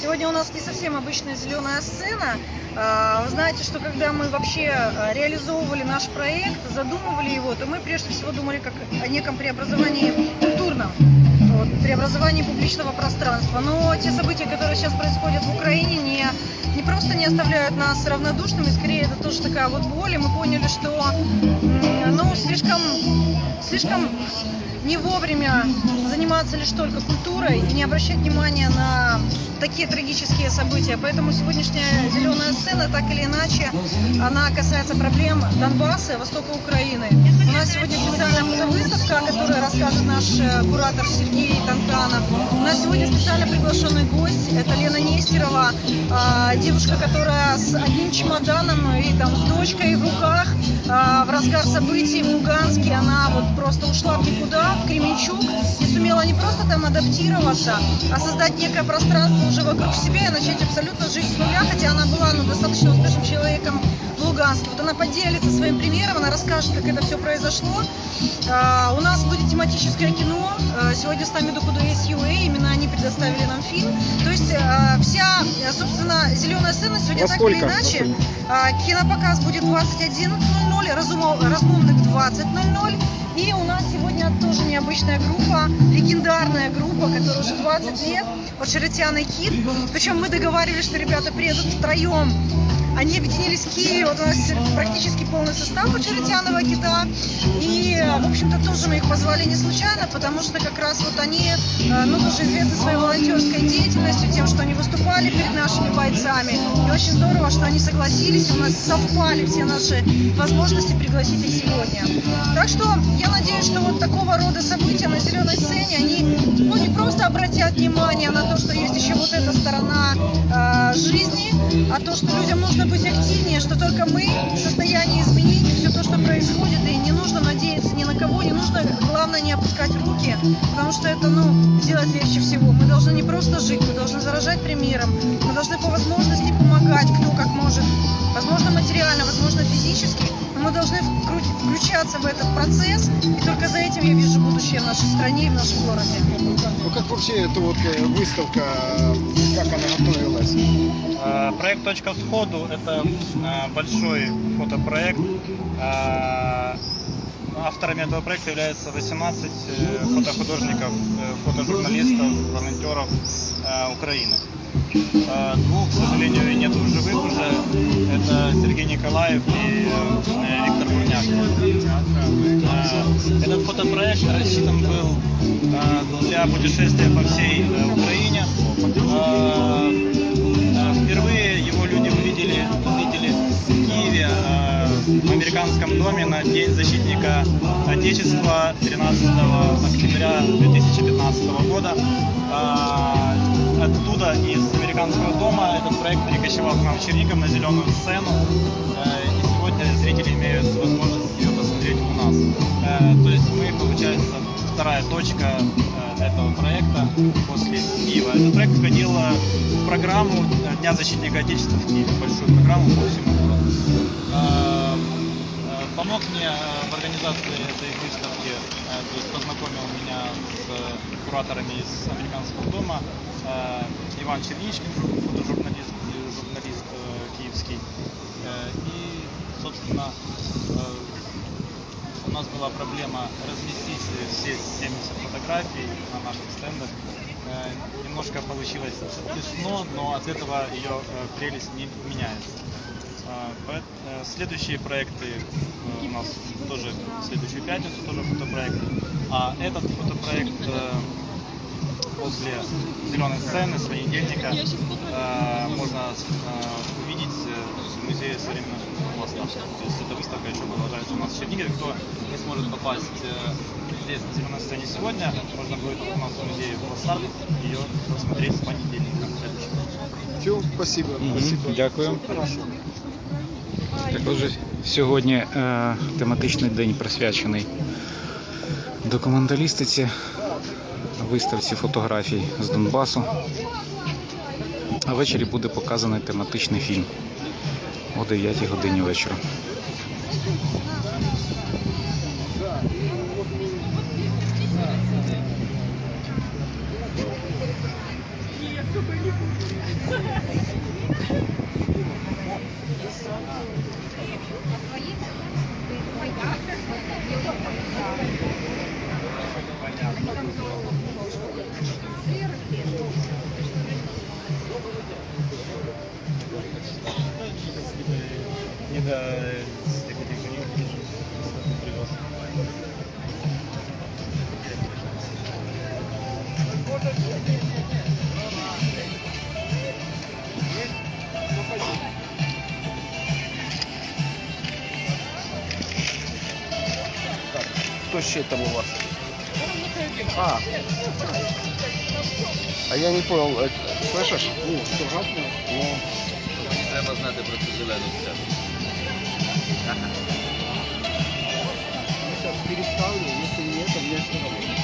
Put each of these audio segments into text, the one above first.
Сегодня у нас не совсем обычная зеленая сцена. А, Вы знаете, что когда мы вообще а, реализовывали наш проект, задумывали его, то мы прежде всего думали как о неком преобразовании культурном, вот, преобразовании публичного пространства. Но те события, которые сейчас происходят в Украине, не, не просто не оставляют нас равнодушными, скорее это тоже такая вот боль, и мы поняли, что ну, слишком, слишком не вовремя заниматься лишь только культурой и не обращать внимания на такие трагические события. Поэтому сегодняшняя зеленая сцена, так или иначе, она касается проблем Донбасса востока Украины. У нас сегодня специальная фотовыставка, о которой расскажет наш э, куратор Сергей Танканов. У нас сегодня специально приглашенный гость, это Лена Нестерова, а, девушка, которая с одним чемоданом и там с дочкой в руках а, в разгар событий в Луганске, она вот просто ушла в никуда, в Кременчуг, и сумела не просто там адаптироваться, а создать некое пространство уже вокруг себя и начать абсолютно жить с нуля, хотя она была ну, достаточно успешным человеком в Луганске. Вот она поделится своим примером, она расскажет, как это все произошло. А, у нас будет тематическое кино. А, сегодня с нами Докудуэс ЮА, именно они предоставили собственно, зеленая сцена сегодня Во так сколько? или иначе. А, Кинопоказ будет 21.00, разумов- размовных 20.00. И у нас сегодня тоже необычная группа, легендарная группа, которая уже 20 лет, от Шеретяна Кит. Причем мы договаривались, что ребята приедут втроем. Они объединились в Киеве, вот у нас практически полный состав у Шеретянова Кита. И, в общем-то, тоже мы их позвали не случайно, потому что как раз вот они, э, ну, тоже известны своей волонтерской деятельностью, тем, что они выступали перед нашими бойцами. И очень здорово, что они согласились, у нас совпали все наши возможности пригласить их сегодня. Так что я надеюсь, что вот такого рода события на зеленой сцене, они ну, не просто обратят внимание на то, что есть еще вот эта сторона э, жизни, а то, что людям нужно быть активнее, что только мы в состоянии изменить все то, что происходит, и не нужно надеяться ни на кого, не нужно, главное, не опускать руки, потому что это, ну, сделать легче всего. Мы должны не просто жить, мы должны заражать примером, мы должны по возможности помогать, кто как может, возможно, материально, возможно, физически, но мы должны включаться в этот процесс, и только за этим я вижу будущее в нашей стране и в нашем городе. Ну как вообще эта вот э, выставка, э, как она готовилась? Э, Проект «Точка сходу» — это э, большой фотопроект. Э, Авторами этого проекта являются 18 э, фотохудожников, э, фотожурналистов, волонтеров Украины. Двух, к сожалению, нет в живых уже. Это Сергей Николаев и э, Виктор Бурняк. Этот фотопроект рассчитан был для путешествия по всей Украине. В американском доме на День защитника Отечества 13 октября 2015 года. Э, Оттуда, из американского дома, этот проект перекочевал к нам в Чернигов на зеленую сцену. Э, И сегодня зрители имеют возможность ее посмотреть у нас. Э, То есть мы, получается, вторая точка э, этого проекта после Киева. Этот проект входил в программу Дня защитника Отечества в Киеве, большую программу по всему городу. Помог мне э, в организации этой выставки, э, то есть познакомил меня с кураторами из американского дома э, Иван Черничкин, фотожурналист, журналист киевский. И, собственно, у нас была проблема разместить все 70 фотографий на наших стендах. Немножко получилось смешно, но от этого ее прелесть не меняется. Э, Следующие проекты э, у нас тоже в следующую пятницу тоже фотопроект. А этот фотопроект э, после зеленой сцены с понедельника э, можно э, увидеть э, в музее современного искусства. То есть эта выставка еще продолжается у нас в Чернигове. Кто не сможет попасть э, здесь на зеленой сцене сегодня, можно будет у нас в музее Пластарт ее посмотреть с понедельника. Все, спасибо. спасибо. Дякую. Хорошо. Так, отже, сьогодні е, тематичний день присвячений документалістиці, виставці фотографій з Донбасу. А ввечері буде показаний тематичний фільм о 9 годині вечора. Не до Кто ще там у вас? А. А я не понял, э, слышишь? Ну, Ну, Треба знати про цю зелену сцену. сейчас переставлю, если не это, мне все равно.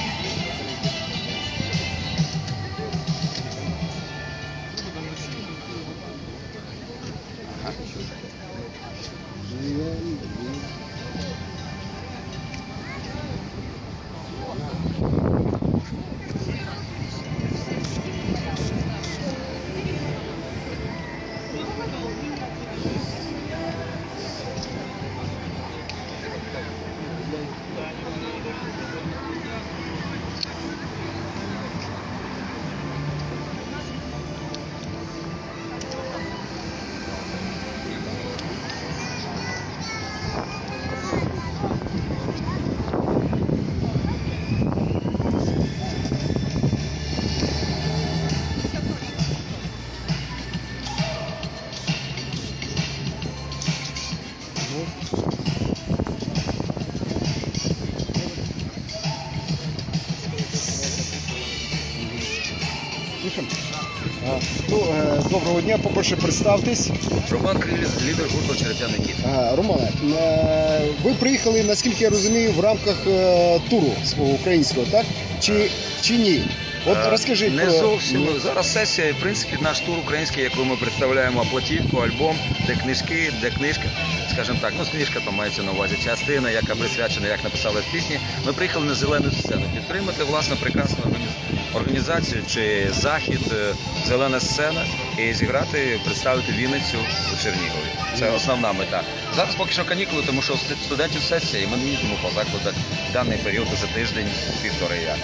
Ну, е, доброго дня, по-перше, представтесь. Роман Криліс, лідер гурту Череп'яний кіт. А, Романе, е, ви приїхали, наскільки я розумію, в рамках е, туру свого українського, так? Чи, чи ні? От Е, розкажіть Не про- зовсім. Зараз сесія, і, в принципі, наш тур український, який ми представляємо платівку, альбом, де книжки, де книжка, скажімо так, ну книжка там мається на увазі частина, яка присвячена, як написали в пісні. Ми приїхали на зелену сцену підтримати власне прекрасну органі- організацію чи захід, е, зелена сцена і зіграти, представити Вінницю у Чернігові. Це основна мета. Зараз поки що канікули, тому що студентів сесія, і ми не їздимо по закладах в даний період за тиждень, півтори як.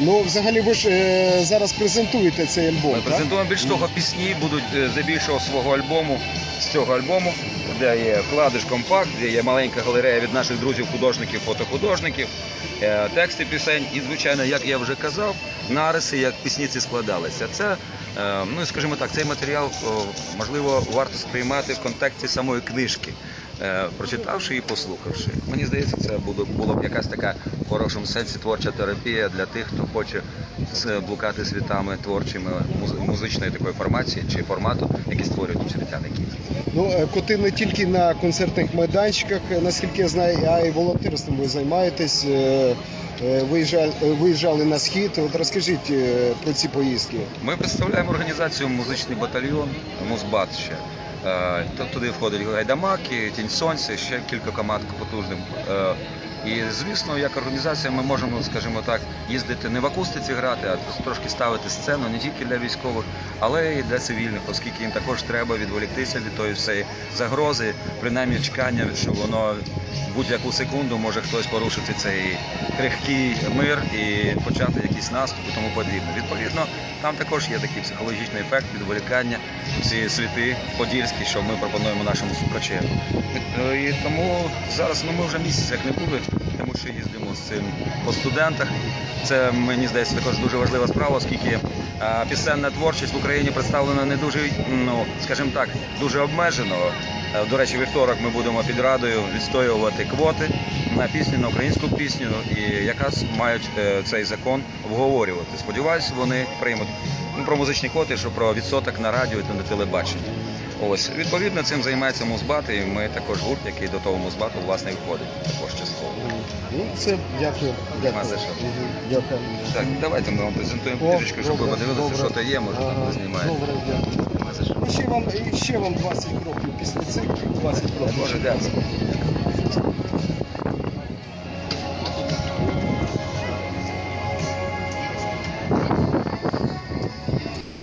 Ну, взагалі, ви ж е, зараз презентуєте цей альбом, Ми так? презентуємо більш того, пісні будуть е, здебільшого свого альбому, з цього альбому, де є вкладиш компакт, де є маленька галерея від наших друзів, художників, фотохудожників, е, тексти пісень і, звичайно, як я вже казав, нариси, як пісні ці складалися. Це, е, ну скажімо так, цей матеріал о, можливо варто сприймати в контексті самої книжки. Е, Прочитавши і послухавши, мені здається, це було б якась така в хорошому сенсі творча терапія для тих, хто хоче блукати світами творчими муз- музичної такої формації чи формату, який створюють черетяний кіт. Ну, е, коти не тільки на концертних майданчиках, е, наскільки я знаю, а й волонтерством ви займаєтесь. Виїжджали, виїжджали на схід. От розкажіть про ці поїздки. Ми представляємо організацію музичний батальйон Музбат ще. Туди входять гайдамаки, тінь сонця, ще кілька команд потужних. І звісно, як організація, ми можемо, скажімо так, їздити не в акустиці грати, а трошки ставити сцену не тільки для військових, але й для цивільних, оскільки їм також треба відволіктися від тої всієї загрози, принаймні чекання, що воно будь-яку секунду може хтось порушити цей крихкий мир і почати якісь наступи, і тому подібне. Відповідно, там також є такий психологічний ефект відволікання ці світи подільські, що ми пропонуємо нашому слухачеву. Е, І тому зараз ну ми вже місяць як не були, тому що їздимо з цим по студентах. Це мені здається також дуже важлива справа, оскільки е, пісенна творчість в Україні представлена не дуже, ну скажімо так, дуже обмежено. Е, До речі, вівторок ми будемо під радою відстоювати квоти на пісню, на українську пісню, і якраз мають е, цей закон обговорювати. Сподіваюся, вони приймуть ну, про музичні квоти, що про відсоток на радіо та на телебаченні. Ось відповідно цим займається музбат, і ми також гурт, який до того музбату власне входить також частково. Ну, це дякую. Дякую. Дякую. Так, давайте ми вам презентуємо книжечку, щоб ви подивилися, що то є, може там Ага, знімаєте. Добре, дякую. Ну, ще вам, ще вам 20 кроків після цих 20 кроків. Боже, дякую.